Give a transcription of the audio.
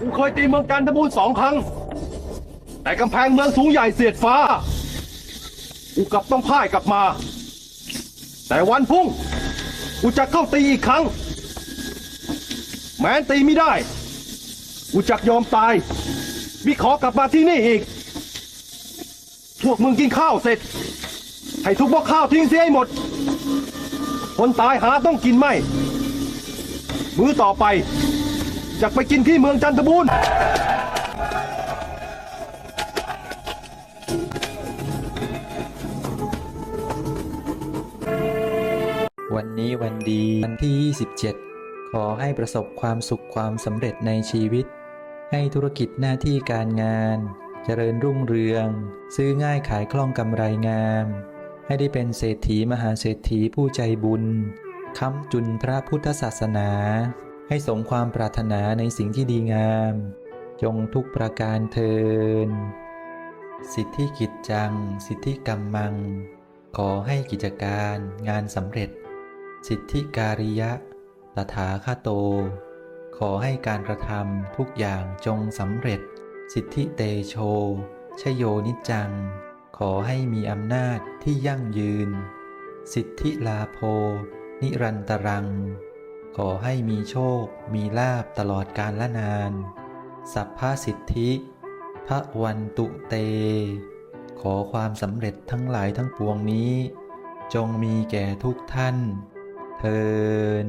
กูเคยตีเมืองจันทบูรณ์สองครั้ง แต่กำแพงเมืองสูงใหญ่เสียดฟ้า กูกลับต้องพ่ายกลับมา แต่วันพรุ่ง กูจะเข้าตีอีกครั้ง แม้นตีไม่ได้ กูจักยอมตายวิขอกลับมาที่นี่อีก พวกมึงกินข้าวเสร็จ ให้ทุกบ่อข้าวทิ้งเสียให้หมด คนตายหาต้องกินไม่ มื้อต่อไป จะไปกินที่เมืองจันทบูรณ์วันนี้วันดีวันที่ 27 ขอให้ประสบความสุขความสำเร็จในชีวิต ให้ธุรกิจหน้าที่การงาน เจริญรุ่งเรือง ซื้อง่ายขายคล่องกำไรงาม ให้ได้เป็นเศรษฐีมหาเศรษฐีผู้ใจบุญค้ำจุนพระพุทธศาสนา ให้สมความปรารถนาในสิ่งที่ดีงาม จงทุกประการเทิน สิทธิกิจจัง สิทธิกรรมัง ขอให้กิจการงานสำเร็จ สิทธิการิยะ ตถาคโต ขอให้การกระทำทุกอย่างจงสำเร็จ สิทธิเตโช ชโยนิจัง ขอให้มีอำนาจที่ยั่งยืน สิทธิลาโภนิรันตรัง ขอให้มีโชค มีลาบตลอดกาลละนาน สัพพสิทธิพระวันตุเต ขอความสำเร็จทั้งหลายทั้งปวงนี้ จงมีแก่ทุกท่าน เทิน